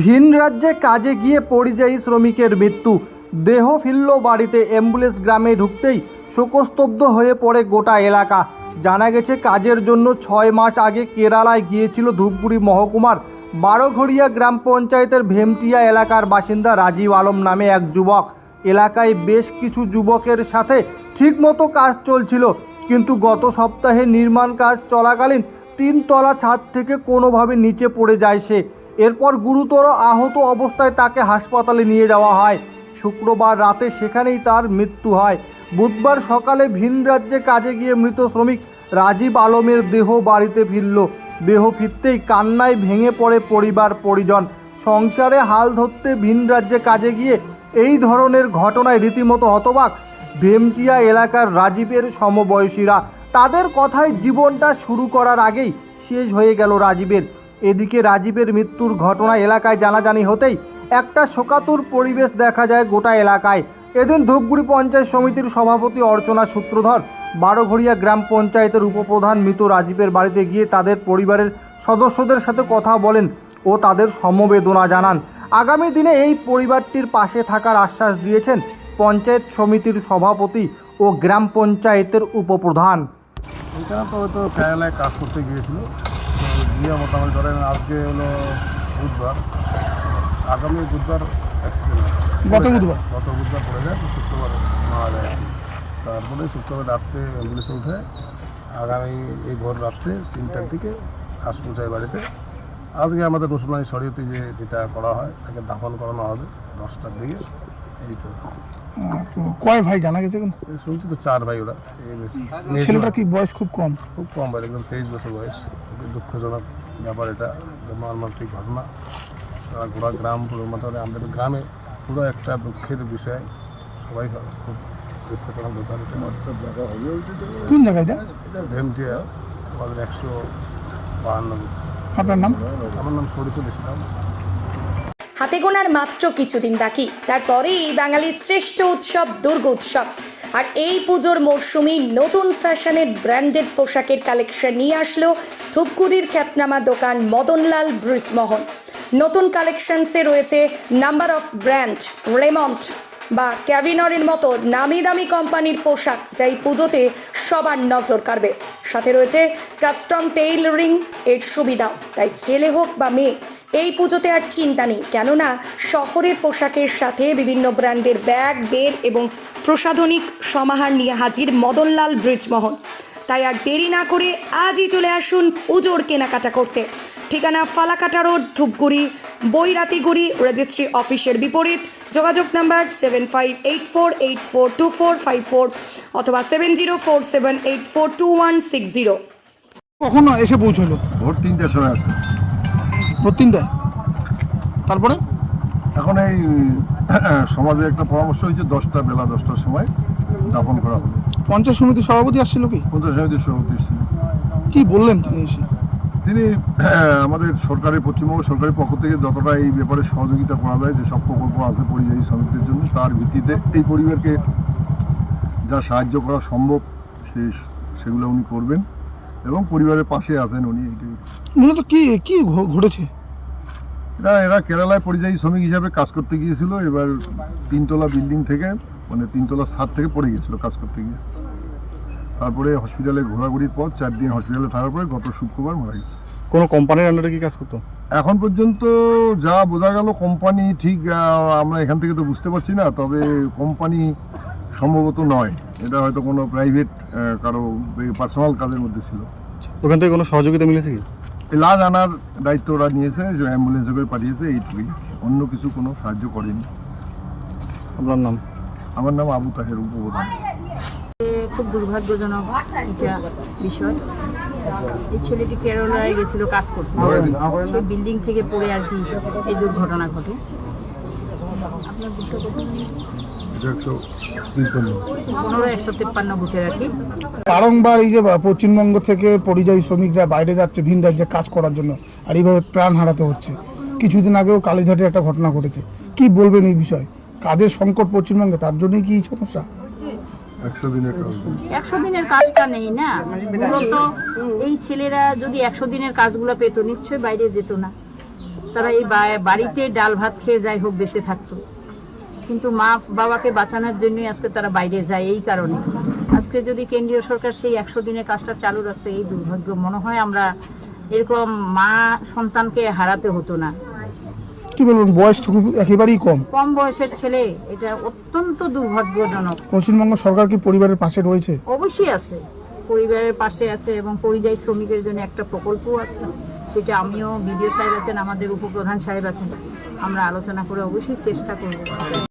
ভিন রাজ্যে কাজে গিয়ে পরিযায়ী শ্রমিকের মৃত্যু। দেহ ফিরল বাড়িতে, অ্যাম্বুলেন্স গ্রামে ঢুকতেই শোকস্তব্ধ হয়ে পড়ে গোটা এলাকা। জানা গেছে, কাজের জন্য ছয় মাস আগে কেরালায় গিয়েছিল ধূপগুড়ি মহকুমার বারোঘড়িয়া গ্রাম পঞ্চায়েতের ভেমটিয়া এলাকার বাসিন্দা রাজীব আলম নামে এক যুবক। এলাকায় বেশ কিছু যুবকের সাথে ঠিকমতো কাজ চলছিল, কিন্তু গত সপ্তাহে নির্মাণ কাজ চলাকালীন তিনতলা ছাদ থেকে কোনোভাবে নিচে পড়ে যায় সে। এরপর গুরুতর আহত অবস্থায় তাকে হাসপাতালে নিয়ে যাওয়া হয়। শুক্রবার রাতে সেখানেই তার মৃত্যু হয়। বুধবার সকালে ভিন রাজ্যে কাজে গিয়ে মৃত শ্রমিক রাজীব আলমের দেহ বাড়িতে ফিরল। দেহ ফিরতেই কান্নায় ভেঙে পড়ে পরিবার পরিজন। সংসারে হাল ধরতে ভিন রাজ্যে কাজে গিয়ে এই ধরনের ঘটনায় রীতিমতো হতবাক ভেমটিয়া এলাকার রাজীবের সমবয়সীরা। তাদের কথায় জীবনটা শুরু করার আগেই শেষ হয়ে গেল রাজীবের। এদিকে রাজীবের মৃত্যুর ঘটনা এলাকায় জানাজানি হতেই একটা শোকাতুর পরিবেশ দেখা যায় গোটা এলাকায়। এদিন ধূপগুড়ি পঞ্চায়েত সমিতির সভাপতি অর্চনা সূত্রধর, বারোঘড়িয়া গ্রাম পঞ্চায়েতের উপপ্রধান মৃত রাজীবের বাড়িতে গিয়ে তাদের পরিবারের সদস্যদের সাথে কথা বলেন ও তাদের সমবেদনা জানান। আগামী দিনে এই পরিবারটির পাশে থাকার আশ্বাস দিয়েছেন পঞ্চায়েত সমিতির সভাপতি ও গ্রাম পঞ্চায়েতের উপপ্রধান। তো হয়তো কাজ করতে গিয়েছিল। গিয়ে মোটামুটি ধরেন আজকে হলো বুধবার আগামী বুধবার হয়। গত বুধবার? গত বুধবার পড়ে যায় শুক্রবার মারা যায় তারপরে শুক্রবার রাত্রে অ্যাম্বুলেন্সে উঠে আগামী এই ভোর রাত্রে তিনটার দিকে আস পৌঁছায় বাড়িতে আজকে আমাদের রসুনাই শরীয়তে যে যেটা করা হয় তাকে দাফন করানো হবে দশটার দিকে কয় ভাই জানা গেছে কোনো? শুনছি তো চার ভাই ওরা। এই বেশি। কি বয়স খুব কম? খুব কম বয়স একদম তেইশ বছর বয়স। দুঃখজনক ব্যাপার এটা এটা মর্মান্তিক ঘটনা। তারা গোড়া গ্রাম পুরো মোটামুটি আমাদের গ্রামে পুরো একটা দুঃখের বিষয়। সবাই খুব দুঃখজনক ব্যাপার এটা। কোন জায়গাটা এটা ভেমটিয়া আমাদের একশো বাহান্ন। আপনার নাম? আমার নাম শরীফুল ইসলাম। হাতে গোনার মাত্র কিছুদিন বাকি। তারপরেই বাঙালির শ্রেষ্ঠ উৎসব দুর্গা উৎসব। আর এই পুজোর মরশুমেই নতুন ফ্যাশনের ব্র্যান্ডেড পোশাকের কালেকশন নিয়ে আসলো ধূপগুড়ির খ্যাতনামা দোকান মদনলাল ব্রিজমোহন। নতুন কালেকশনসে রয়েছে নাম্বার অফ ব্র্যান্ড, রেমন্ট বা ক্যাভিনরের মতো নামি দামি কোম্পানির পোশাক যা এই পুজোতে সবার নজর কাড়বে। সাথে রয়েছে কাস্টম টেইলরিং এর সুবিধা তাই ছেলে হোক বা মেয়ে এই পুজোতে আর চিন্তা নেই কেননা শহরের পোশাকের সাথে বিভিন্ন ব্র্যান্ডের ব্যাগ বের এবং প্রসাধনিক সমাহার নিয়ে হাজির মদনলাল ব্রিজমোহন। তাই আর দেরি না করে আজই চলে আসুন পুজোর কেনাকাটা করতে। ঠিকানা ফালাকাটা রোড ধূপগুড়ি বৈরাতিগুড়ি রেজিস্ট্রি অফিসের বিপরীত যোগাযোগ number seven five eight four eight four two four five four অথবা seven zero four seven eight four two one six zero. কখন এসে পৌঁছলো? ভোর তিনটের সময় আসে ভোর তিনটায় তারপরে? এখন এই সমাজে একটা পরামর্শ হয়েছে দশটা বেলা দশটার সময় দাপন করা হবে। পঞ্চায়েত সমিতির সভাপতি আসছিল কি? পঞ্চায়েত সমিতির সভাপতি এসেছিলেন। কি বললেন তিনি এসে? তিনি আমাদের সরকারি পশ্চিমবঙ্গ সরকারের পক্ষ থেকে যতটা এই ব্যাপারে সহযোগিতা করা যায় যে সব প্রকল্প আছে পরিযায়ী শ্রমিকদের জন্য তার ভিত্তিতে এই পরিবারকে যা সাহায্য করা সম্ভব সেই সেগুলো উনি করবেন। এবং পরিবারের পাশে আছেন উনি মূলত কি কি ঘটেছে? এরা এরা কেরালায় পরিযায়ী শ্রমিক হিসাবে কাজ করতে গিয়েছিল এবার তিনতলা বিল্ডিং থেকে মানে তিনতলা ছাদ থেকে পড়ে গিয়েছিল কাজ করতে গিয়ে। তারপরে হসপিটালে ঘোরাঘুরির পর চার দিন হসপিটালে থাকার পরে গত শুক্রবার মারা গেছে। কোনো কোম্পানির আন্ডারে কি কাজ করতো? এখন পর্যন্ত যা বোঝা গেল কোম্পানি ঠিক আমরা এখান থেকে তো বুঝতে পারছি না তবে কোম্পানি সম্ভবত নয়। এটা হয়তো কোনো প্রাইভেট কারও পার্সোনাল কাজের মধ্যে ছিল। ওখান থেকে কোনো সহযোগিতা মিলেছে কি? এই লাশ আনার দায়িত্ব ওরা নিয়েছে যে অ্যাম্বুলেন্স করে পাঠিয়েছে এইটুকুই অন্য কিছু কোনো সাহায্য করেনি। আপনার নাম? আমার নাম আবু তাহের উপপ্রধান। খুব দুর্ভাগ্যজনক এটা বিষয়। এই ছেলেটি কেরলায় গেছিল কাজ করতে বিল্ডিং থেকে পড়ে আর কি এই দুর্ঘটনা ঘটে। বারংবার এই যে পশ্চিমবঙ্গ থেকে পরিযায়ী শ্রমিকরা বাইরে যাচ্ছে ভিন রাজ্যে কাজ করার জন্য আর এইভাবে প্রাণ হারাতে হচ্ছে। কিছুদিন আগেও কালীঘাটে একটা ঘটনা ঘটেছে। কি বলবেন এই বিষয়ে? কাজের সংকট পশ্চিমবঙ্গে তার জন্যই কি সমস্যা? একশো দিনের কাজ। একশো দিনের কাজটা নেই না? মূলত এই ছেলেরা যদি একশো দিনের কাজগুলো পেত নিশ্চয়ই বাইরে যেত না। তারা এই বাড়িতে ডাল ভাত খেয়ে যাই হোক বেঁচে থাকতো। কিন্তু মা বাবাকে বাঁচানোর জন্যই আজকে তারা বাইরে যায় এই কারণে। আজকে যদি কেন্দ্রীয় সরকার সেই একশো দিনের কাজটা চালু রাখতো এই দুর্ভাগ্য। মনে হয় আমরা এরকম মা সন্তানকে হারাতে হতো না। কি বলবেন বয়স তো খুব একেবারেই কম। কম বয়সের ছেলে এটা অত্যন্ত দুর্ভাগ্যজনক। পশ্চিমবঙ্গ সরকার কি পরিবারের পাশে রয়েছে? অবশ্যই আছে। পরিবারের পাশে আছে এবং পরিযায়ী শ্রমিকের জন্য একটা প্রকল্পও আছে। সেটা আমিও বিডিও সাহেব আছেন, আমাদের উপপ্রধান সাহেব আছেন, আমরা আলোচনা করে অবশ্যই চেষ্টা করব।